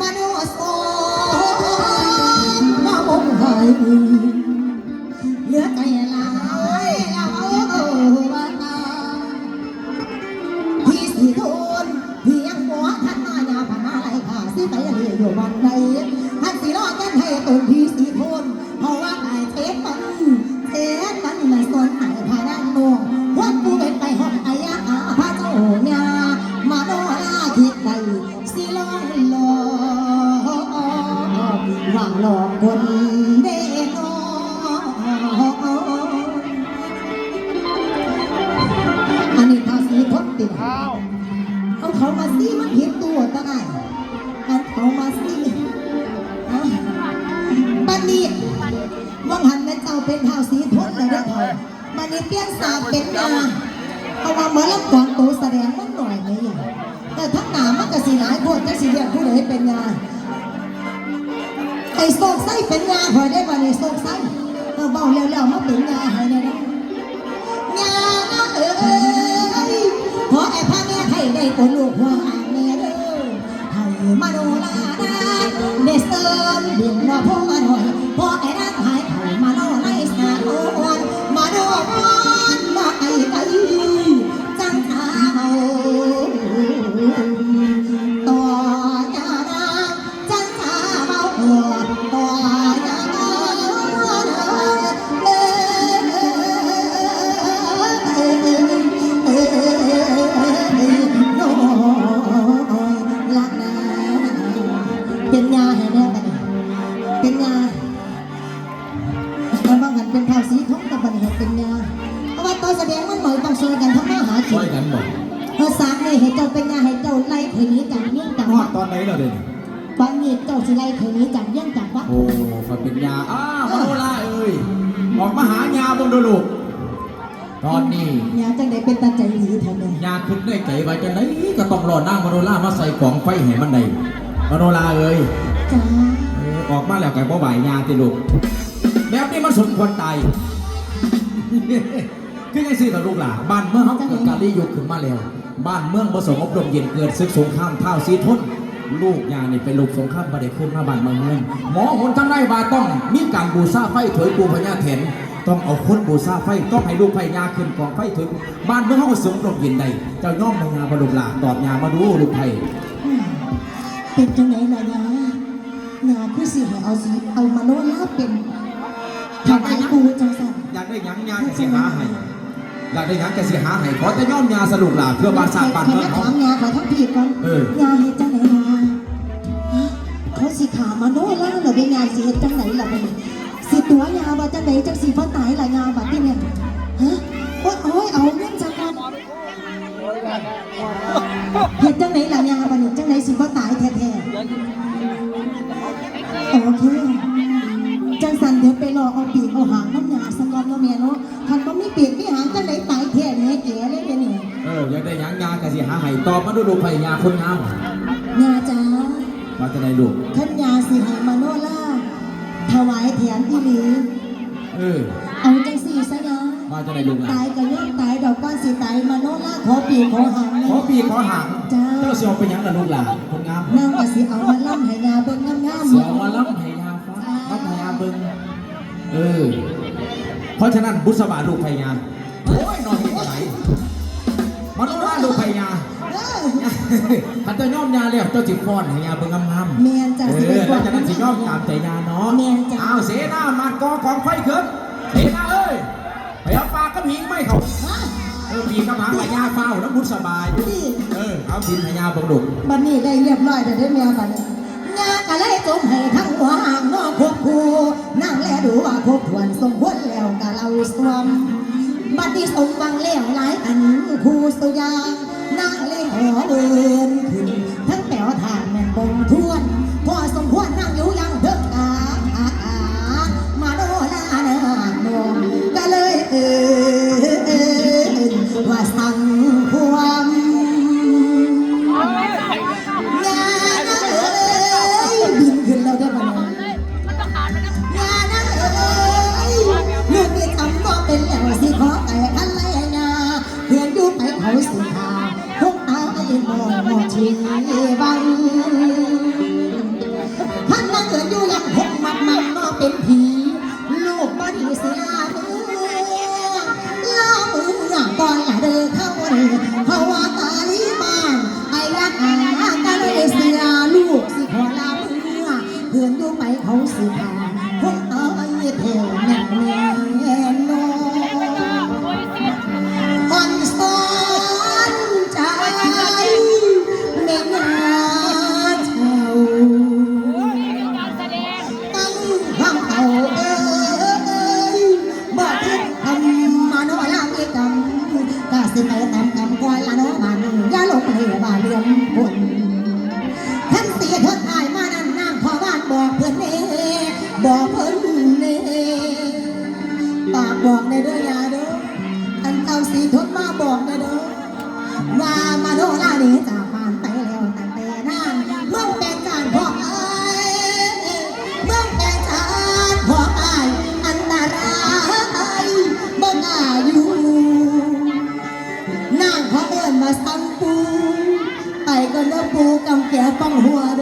มโนโสมาบงหาย ติดเอาเขามาซีมันเห็นตัวตาไอ้อันเขามาซีอะบันนี้ว่างหันแม่เจ้าเป็นเท้าสีทนเลยนะเถอะบันนี้เปลี่ยนสาเป็นงาเอาว่าเหมือนละกองตัวแสดงมันหน่อยไหมอะแต่ทั้งหนามันก็สีหลายคนจะสีเรียกผู้ใดเป็นงาไอ้โศกไส้เป็นงาพอยได้บ่เนี่โศกไส้เออเบาแล้วๆมาเป็นงาห้เนี่ยนะยาเแม่ไทยได้คนลูกหัวหาแม่เด้อให้มาโนลาดาเดสเติมเดียนมาพ่อมาหน่อยพอไอ้ ต้องช่วยกันทำมาหากิช่วนยกันหมดเออสามเลยให้เจ้าเป็นยาให้เจ้าไล่เขยหนี้จากเรื่องจากฮอวัดดตอนไหนเราเด่นบางนี้เจ้าสิไล่เขยหนี้จากเรื่องจากวัดโอ้ฝันเป็นยาอ้าวมโนราเอ้ยออกมาหายาบงดูลูกตอนนี้ยาจังไดเป็นตาใจดีแท้แม่ยาขึ้นได้ใจไว้จังไหนก็ต้องรอนั่งมโนรามาใส่กล่องไฟให้มันได้มโนราเอ้ย จ้าเออออกมาแล้วไก่บ่ไหวยาติลูกแบบนี้มันสมควรตาย คือไงสิต่อลูกหล่ะบ้านเมืองเขาเกิดการได้ยุคขึ้นมาแล้ว บ้านเมืองประสงอบรมเย็นเกิดศึกสงครามเท่าซีทนลูกยานี่เป็นลูกสงครามประเดขึ้นมาบ้านเมืองเมืองหมอหนทั้งได้บาต้องมีการบูชาไฟถวยปูพญาเถนต้องเอาคนบูชาไฟต้องให้ลูกไฟยาขึ้นกองไฟถวยปูบ้านเมืองเขาก็สงบรมเย็นใดเจ้าย่อมมางานบรรลุหลาตอบยามาดูลูกไฟเป็นจังไหนล่ะยาหนาคือสิให้เอาสิเอามาโนลาเป็นถวายปูจังสันอยากได้หยังยาจะเสียหาให้ อยากได้หยังจะเสียหาให้ขอแต่ย่อมยาสรุปล่ะเพื่อบ้านสร้างบ้านให้เมืองแม่เขาถามยาขอทั้งพี่ก่อนเออ ยาเฮ็ดจังไหนล่ะฮะเขาสิขามาโนลาเหรอเป็นยาสิเฮ็ดจังไหนล่ะเป็นสิตัวยาว่าจังไหนจังสิพ่อตายล่ะยาบัดนี้เนี่ยฮะโอ้ยโอ้ยเอาเงินจังกันเฮ็ดจังากได้หยังยาจะสีหาให้ตอบมาดูลูกไฟยาคนงามยาจ้ามาจะไหนลูกท่านยาสิให้มาโนล่าถวายแถนที่นี้เออเอาจังสี่ซะยามาจะไหนลูกล่ะตายก็ย่อมตายดอกก้อนสิตายมาโนล่าขอปีกขอหางขอปีขอหางจ้าเจ้าเสียวเป็นหยังล่ะลูกหล่ะคนงามนางก็สิเอามาล่ำให้ยาเบิ่งงามๆเสียวมาล้ำให้ยาฟ้าล้ำให้ยาเบิ่งเออ เพราะฉะนั้นบุษบาลูกไฟยาโอ้ยนอน ลูกไฟยาเออถ้าเจ้าย่อมยาแล้วเจ้าจิฟ้อนให้ยาเบิ่งงามๆแม่นจ้ะเอสิอได้แล้วจากนั้นสิย่อมตามใจยาเนาะแม่นจ้ะ อ้าวเสนามัดกองกองไฟขึ้นเสนาเอ้ยไปเอาปลากระพิงไม่เขาฮะเออปีกระหางกับยาเฝ้าแล้วมุดสบายนี่เออเอาดินให้ยาบังดุกบัดนี้ได้เรียบร้อยแล้วได้อแม่บัดนี้งาก็เลยจมให้ทั้งหัวหางนอกควบคู่นั่งแลดูว่าครบถ้วนสมควรแล้วก็เราสวม บัดนี้สมบังแล้วหลายอันคู่สุยางนั่งเลยหอเดินขึ้นทั้งแปลวทางแม่นบงทวนพอสมควรนั่งอยู่ยังเพิกอาอามาโดลาหนานมก็เลยเอินว่าสั่ง หิงบังท่านเกิดอยู่อย่างพกมัดมันก็เป็นผีลูกบ่ดีเสียเล่ามือนัก่อนอย่าเดินเข้าเรืเพราะว่ารีบานไอ้รักอาก็เสียลูกสิขอลาพี่อเพื่ออยู่ไปเขาสิพาพวกเต๋อเทวแม่ย บอกเพื่นเน่ปากบอกในเด้อยาเด้ออันเก่าสีทนมาบอกในเด้อว่ามาโดลานี้จากบ้านไปแล้วตั้งแต่นั้นเมื่อแต่จานพอไอายเมื่อแต่จานพอไอายอันตรายบ่กล้าอยู่นางขอเอิ้นมาสั่งปูไปก็เด้อปูกำแก่ป้องหัวเด้